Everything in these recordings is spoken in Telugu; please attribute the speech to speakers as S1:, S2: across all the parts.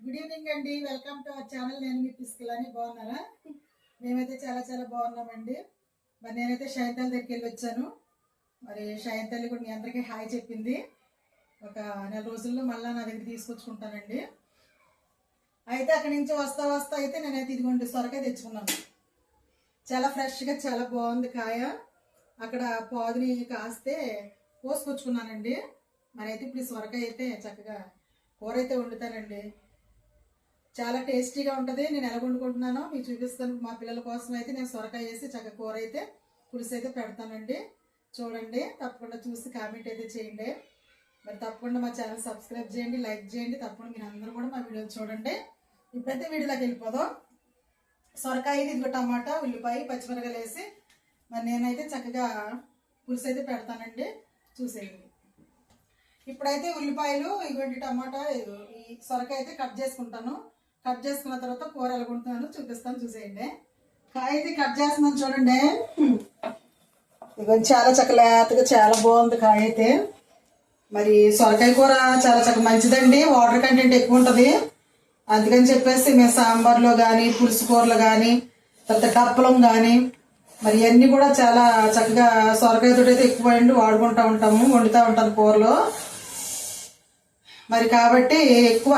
S1: గుడ్ ఈవినింగ్ అండి. వెల్కమ్ టు అవర్ ఛానల్ నేను మీ పిస్కిలని. బాగున్నారా? మేమైతే చాలా చాలా బాగున్నామండి. మరి నేనైతే షాయంతల్ దగ్గరికి వెళ్ళి వచ్చాను. మరి షాయంతల్లి కూడా మీ అందరికీ హాయ్ చెప్పింది. ఒక నెల రోజుల్లో మళ్ళీ నా దగ్గర తీసుకొచ్చుకుంటానండి. అయితే అక్కడి నుంచి వస్తా వస్తా అయితే నేనైతే ఇదిగోండి సొరకాయ తెచ్చుకున్నాను. చాలా ఫ్రెష్గా చాలా బాగుంది కాయ. అక్కడ పాదుని కాస్తే కోసుకొచ్చుకున్నానండి. మరి అయితే ఇప్పుడు ఈ సొరకాయ అయితే చక్కగా కూర అయితే వండుతానండి. చాలా టేస్టీగా ఉంటుంది. నేను ఎలా వండుకుంటున్నానో మీకు చూపిస్తాను. మా పిల్లల కోసం అయితే నేను సొరకాయ వేసి చక్క కూర అయితే పులుసు అయితే పెడతానండి. చూడండి తప్పకుండా చూసి కామెంట్ అయితే చేయండి. మరి తప్పకుండా మా ఛానల్ సబ్స్క్రైబ్ చేయండి లైక్ చేయండి. తప్పకుండా మీరు అందరూ కూడా మా వీడియోలు చూడండి. ఇప్పుడైతే వీడియోలోకి వెళ్ళిపోదాం. సొరకాయ ఇదిగో టమాటా ఉల్లిపాయ పచ్చిమిరకాయలు వేసి మరి నేనైతే చక్కగా పులుసు అయితే పెడతానండి. చూసేయండి. ఇప్పుడైతే ఉల్లిపాయలు ఇటువంటి టమాటా ఈ సొరకాయ అయితే కట్ చేసుకుంటాను. కట్ చేసుకున్న తర్వాత కూర ఎలా చూపిస్తాను చూసేయండి. కాయ అయితే కట్ చేస్తున్నాను చూడండి. ఇదిగో చాలా చక్కగా లేతగా చాలా బాగుంది కాయ అయితే. మరి సొరకాయ కూర చాలా చక్కగా మంచిదండి. వాటర్ కంటెంట్ ఎక్కువ ఉంటుంది. అందుకని చెప్పేసి మేము సాంబార్లో కానీ పులుసు కూరలు కానీ తర్వాత డప్పలం కానీ మరి ఇవన్నీ కూడా చాలా చక్కగా సొరకాయతో అయితే ఎక్కువ అండి. వాడుకుంటూ ఉంటాము వండుతూ ఉంటాను కూరలో. మరి కాబట్టి ఎక్కువ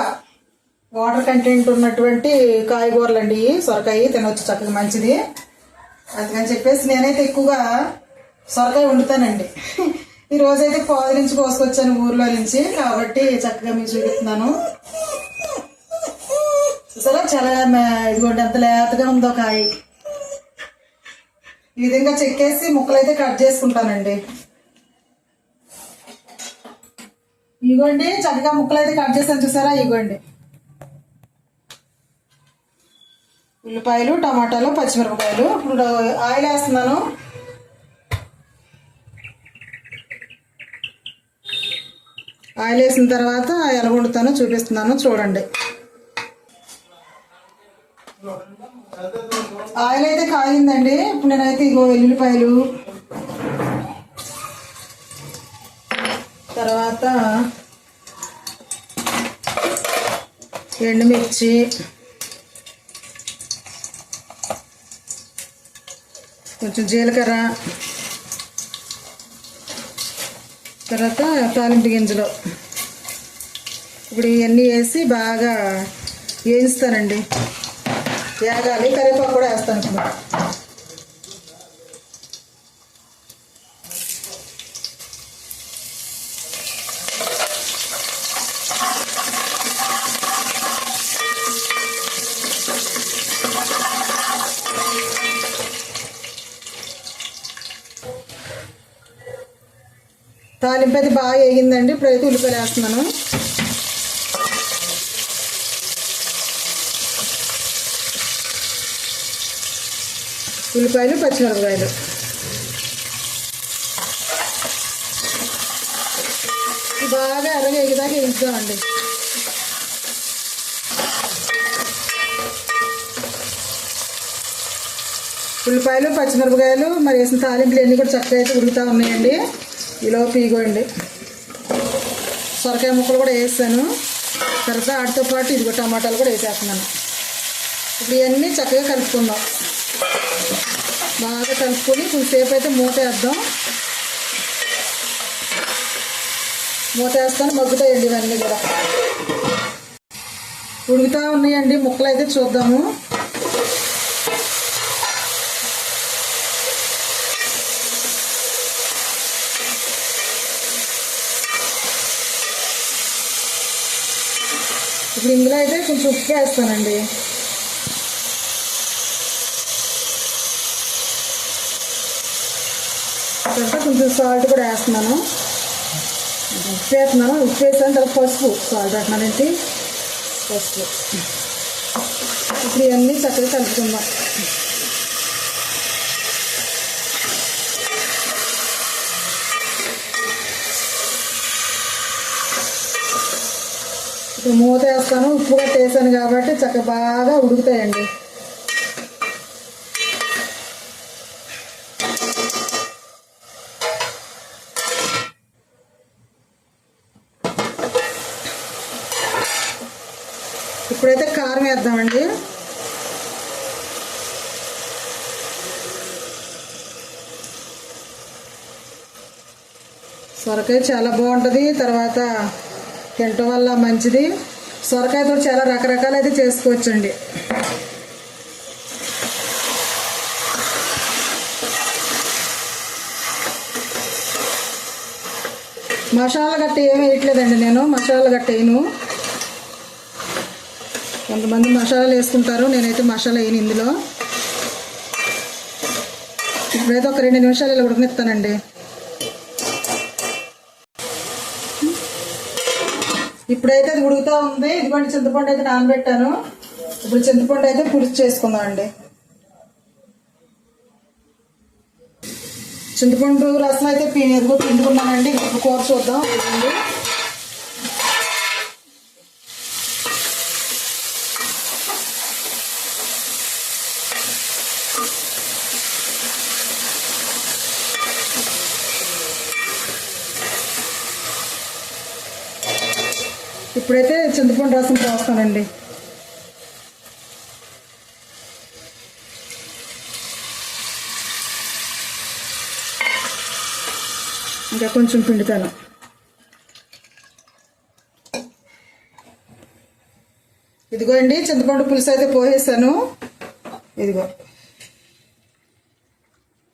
S1: వాటర్ కంటెంట్ ఉన్నటువంటి కాయగూరలు అండి సొరకాయ తినవచ్చు చక్కగా మంచిది. అందుకని చెప్పేసి నేనైతే ఎక్కువగా సొరకాయ వండుతానండి. ఈ రోజైతే పాదు నుంచి కోసుకొచ్చాను ఊర్లో నుంచి కాబట్టి చక్కగా మీకు చూపిస్తున్నాను. చూసారా? చాలా ఇదిగోండి ఎంత లేతగా ఉందో కాయ. ఈ విధంగా చెక్కేసి ముక్కలు అయితే కట్ చేసుకుంటానండి. ఇగోండి చక్కగా ముక్కలు అయితే కట్ చేసాను చూసారా? ఇగోండి ఉల్లిపాయలు టమాటాలు పచ్చిమిరపకాయలు. ఇప్పుడు ఆయిల్ వేస్తున్నాను. ఆయిల్ వేసిన తర్వాత ఎలా వండుతానో చూపిస్తున్నాను. చూడండి. ఆయిల్ అయితే కాగిందండి. ఇప్పుడు నేనైతే ఇగో వెల్లుల్లిపాయలు తర్వాత ఎండుమిర్చి. కొంచెం జీలకర్ర తర్వాత తాలింపు గింజలు. ఇప్పుడు ఇవన్నీ వేసి బాగా వేయిస్తానండి వేగాలి కరివేపాకు కూడా వేస్తాను. ఇప్పుడు తాలింపు అయితే బాగా వేగిందండి. ఇప్పుడైతే ఉల్లిపాయలు వేస్తున్నాను. ఉల్లిపాయలు పచ్చిమిరపకాయలు. బాగా ఎర్రగా ఎగిదాకా వేయించుదామండి ఉల్లిపాయలు పచ్చిమిరపకాయలు మరి వేసిన తాలింపులు అన్నీ కూడా చక్కగా అయితే ఉడుకుతూ ఉన్నాయండి. ఈలోపు ఇగోండి సొరకాయ ముక్కలు కూడా వేసాను. తర్వాత వాటితో పాటు ఇదిగో టమాటాలు కూడా వేసేస్తున్నాను. ఇప్పుడు ఇవన్నీ చక్కగా కలుపుకుందాం. బాగా కలుపుకొని కొంచెంసేపు అయితే మూత వేద్దాం. మూత వేస్తాను మగ్గుతాయండి ఇవన్నీ కూడా. ఉడుకుతూ ఉన్నాయండి ముక్కలు అయితే చూద్దాము. ఇప్పుడు ఇందులో అయితే కొంచెం ఉప్పు వేస్తానండి. తర్వాత కొంచెం సాల్ట్ కూడా వేస్తున్నాను. ఉప్పు వేస్తున్నాను. ఉప్పు వేసాను. తర్వాత పసుపు. సాల్ట్ వేస్తున్నానంటే పసుపు. ఇప్పుడు ఇవన్నీ చక్కగా కలుపుకుందాం. మూత వేస్తాను. ఉప్పు కూడా వేసాను కాబట్టి చక్క బాగా ఉడుకుతాయండి. ఇప్పుడైతే కారం వేద్దామండి. సొరకాయ చాలా బాగుంటుంది. తర్వాత తినటం వల్ల మంచిది. సొరకాయతో చాలా రకరకాలు అయితే చేసుకోవచ్చండి. మసాలా గట్ట ఏమి వేయట్లేదండి నేను మసాలా గట్ట వేయను. కొంతమంది మసాలాలు వేసుకుంటారు నేనైతే మసాలా వేయను ఇందులో. ఇప్పుడైతే ఒక రెండు నిమిషాలు ఇలా ఉడకనిస్తానండి. ఇప్పుడైతే అది ఉడుకుతా ఉంది. ఇదిగోండి చింతపండు అయితే నానబెట్టాను. ఇప్పుడు చింతపండు అయితే పులుసు చేసుకుందాం అండి. చింతపండు రసం అయితే ఎదుగు పిండుకున్నానండి కూర చూద్దాం. ఇప్పుడైతే చింతపండు రసం పోస్తానండి. ఇంకా కొంచెం పిండుతాను. ఇదిగో అండి చింతపండు పులుసు అయితే పోసేసాను. ఇదిగో.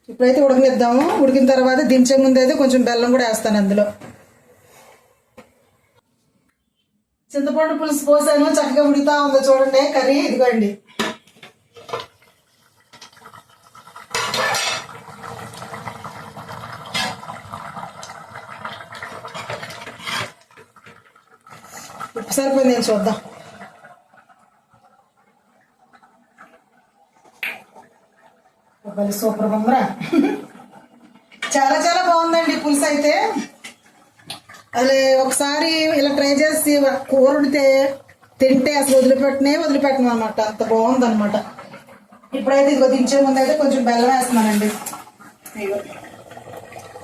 S1: ఇప్పుడైతే ఉడకనిద్దాము. ఉడికిన తర్వాత దించే ముందు అయితే కొంచెం బెల్లం కూడా వేస్తాను అందులో. చింతపండు పులుసు పోసాను చక్కగా ఉడుకుతా ఉందో చూడండి. కర్రీ ఇదిగోండి. ఉప్పు సరిపోయింది నేను చూద్దాం. సూపర్ బొమ్మరా. చాలా చాలా బాగుందండి పులుసు అయితే. అది ఒకసారి ఇలా ట్రై చేసి కూర ఉడితే తింటే అసలు వదిలిపెట్టనే వదిలిపెట్టను అనమాట అంత బాగుంది అనమాట ఇప్పుడైతే ఇదిగో దించే ముందు అయితే కొంచెం బెల్లం వేస్తున్నానండి.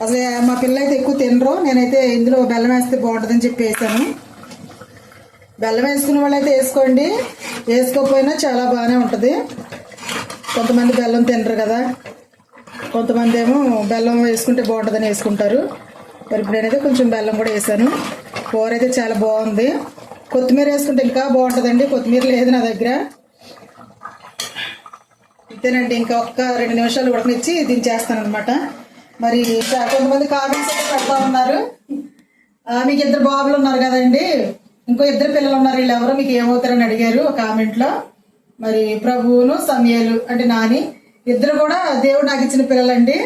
S1: అసలు మా పిల్లలైతే ఎక్కువ తినరు. నేనైతే ఇందులో బెల్లం వేస్తే బాగుంటుందని చెప్పి వేసాను. బెల్లం వేసుకునే వాళ్ళైతే వేసుకోండి. వేసుకోకపోయినా చాలా బాగానే ఉంటుంది. కొంతమంది బెల్లం తినరు కదా. కొంతమంది ఏమో బెల్లం వేసుకుంటే బాగుంటుందని వేసుకుంటారు. ఇప్పుడు నేనైతే కొంచెం బెల్లం కూడా వేసాను. కూర అయితే చాలా బాగుంది. కొత్తిమీర వేసుకుంటే ఇంకా బాగుంటుందండి. కొత్తిమీర లేదు నా దగ్గర. అంతేనండి ఇంకా ఒక్క రెండు నిమిషాలు ఉడకనిచ్చి దించేస్తాను అనమాట మరి కొంతమంది కామెంట్స్ అయితే పెడతా ఉన్నారు. ఆ, మీకు ఇద్దరు బాబులు ఉన్నారు కదండి. ఇంకో ఇద్దరు పిల్లలు ఉన్నారు. వీళ్ళు ఎవరో మీకు ఏమవుతారని అడిగారు ఒక మరి ప్రభువును సమయాలు అంటే నాని ఇద్దరు కూడా దేవుడు నాకు ఇచ్చిన పిల్లలండి.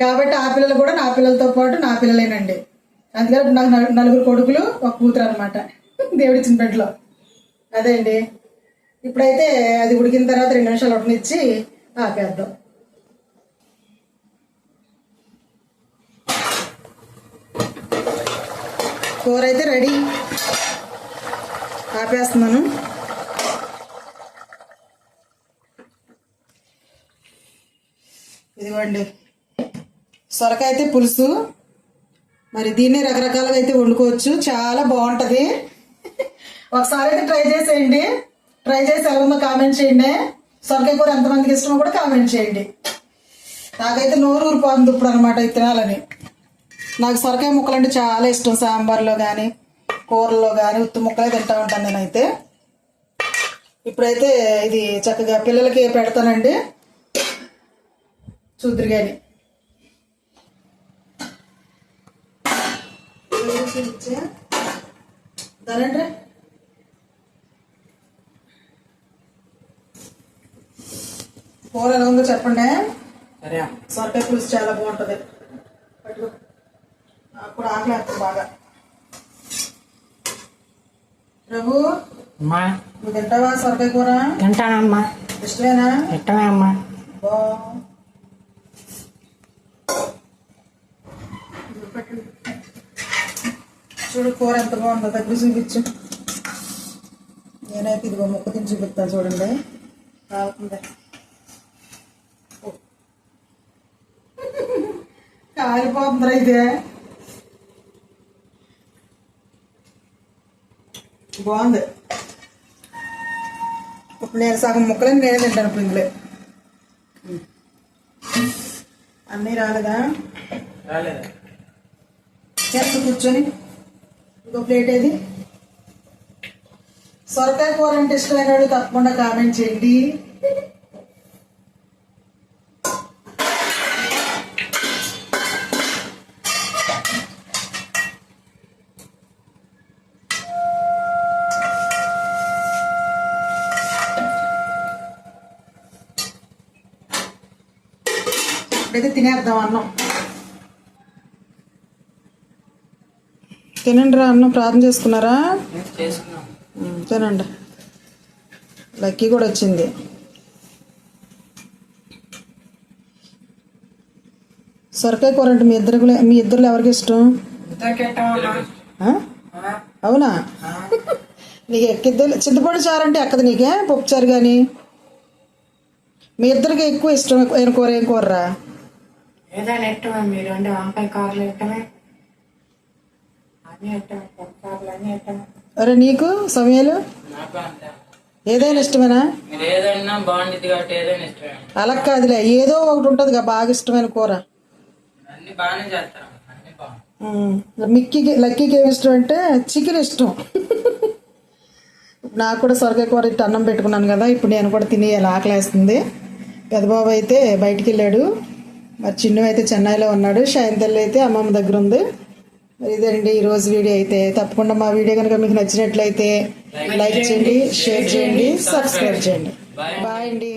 S1: కాబట్టి ఆ పిల్లలు కూడా నా పిల్లలతో పాటు నా పిల్లలేనండి. అందుకని నాకు నలు- నలుగురు కొడుకులు ఒక కూతురు అనమాట దేవుడు ఇచ్చిన అదే అండి. ఇప్పుడైతే అది ఉడికిన తర్వాత రెండు నిమిషాలు ఉడకనిచ్చి ఆపేద్దాం. కూర అయితే రెడీ. ఆపేస్తున్నాను. ఇదిగోండి. సొరకాయ అయితే పులుసు. మరి దీన్ని రకరకాలుగా అయితే వండుకోవచ్చు. చాలా బాగుంటుంది. ఒకసారి అయితే ట్రై చేసేయండి. ట్రై చేసి ఎలా ఉందో కామెంట్ చేయండి. సొరకాయ కూర ఎంతమందికి ఇష్టమో కూడా కామెంట్ చేయండి. నాకైతే నోరు ఊరిపోతుంది ఇప్పుడు అనమాట తినాలని. నాకు సొరకాయ ముక్కలు అంటే చాలా ఇష్టం. సాంబార్లో కానీ కూరల్లో కానీ ఉత్తి ముక్కలే తింటా ఉంటాను నేనైతే. ఇప్పుడైతే ఇది చక్కగా పిల్లలకి పెడతానండి. చూద్దరు కానీ దానంటే కూర ఎలా ఉందో చెప్పండి.
S2: సరే
S1: సొరకాయ పులుసు చాలా బాగుంటుంది. పట్టుకో. నాకు కూడా బాగా. ప్రభు
S2: అమ్మా.
S1: నువ్వు తింటావా సొరకాయ కూర?
S2: తింటానమ్మా.
S1: ఇష్టమేనా?
S2: ఇష్టమే అమ్మా.
S1: బా చూడు కూర ఎంత బాగుందో దగ్గర చూపించు. నేనైతే ఇదిగో ముక్క తిని చూపిస్తాను చూడండి. కాలుతుంది ఓ. కాలిపోతుందిరా ఇదే. బాగుంది. ఇప్పుడు నేను సగం ముక్కలని నేనే తింటాను ఇందులో అన్నీ రాలేదా?
S2: రాలేదా?
S1: చేస్తూ కూర్చొని. ఇంకో ప్లేట్ ఏది? సొరకాయ కూర అంటే ఇష్టమైన వాళ్ళు తప్పకుండా కామెంట్ చేయండి. ఇప్పుడైతే తినేద్దాం అన్నాం. తినండి రా అన్నం ప్రార్థన చేసుకున్నారా? తినండి. లక్కీ కూడా వచ్చింది. సొరకాయ కూర అంటే మీ ఇద్దరు మీ ఇద్దరు ఎవరికి ఇష్టం? అవునా? నీకు ఎక్కిద్దరు చింతపండు చారు అంటే ఎక్కదు నీకే? పప్పు చారు కానీ మీ ఇద్దరికి ఎక్కువ ఇష్టం అయిన కూర ఏం కూరరా?
S2: ఏదైనా ఇష్టమే మీరు అంటే వంకాయ కూరలు ఇష్టమే అన్నీ ఇష్టమే పప్పు కూరలు అన్నీ ఇష్టమే
S1: అరే నీకు సమయాలు? ఏదైనా ఇష్టమేనా?
S3: మీరు ఏదైనా బాగుండిద్ది కాబట్టి ఏదైనా ఇష్టమే.
S1: అలా కాదులే ఏదో ఒకటి ఉంటుంది బాగా ఇష్టమైన కూర.
S3: అన్ని బాగానే
S1: మిక్కీకి లక్కీకి ఏమి ఇష్టం అంటే చికెన్ ఇష్టం. నాకు కూడా సొరకాయ కూర ఇట్టు అన్నం పెట్టుకున్నాను కదా ఇప్పుడు నేను కూడా తినేయాలి ఆకలేస్తుంది. పెద్దబాబు అయితే బయటికి వెళ్ళాడు. మరి చిన్ను అయితే చెన్నైలో ఉన్నాడు. షైన్ తల్లి అయితే అమ్మమ్మ దగ్గర ఉంది. ఇదండి ఈరోజు వీడియో అయితే. తప్పకుండా మా వీడియో కనుక మీకు నచ్చినట్లయితే లైక్ చేయండి షేర్ చేయండి సబ్స్క్రైబ్ చేయండి. బాయ్ అండి.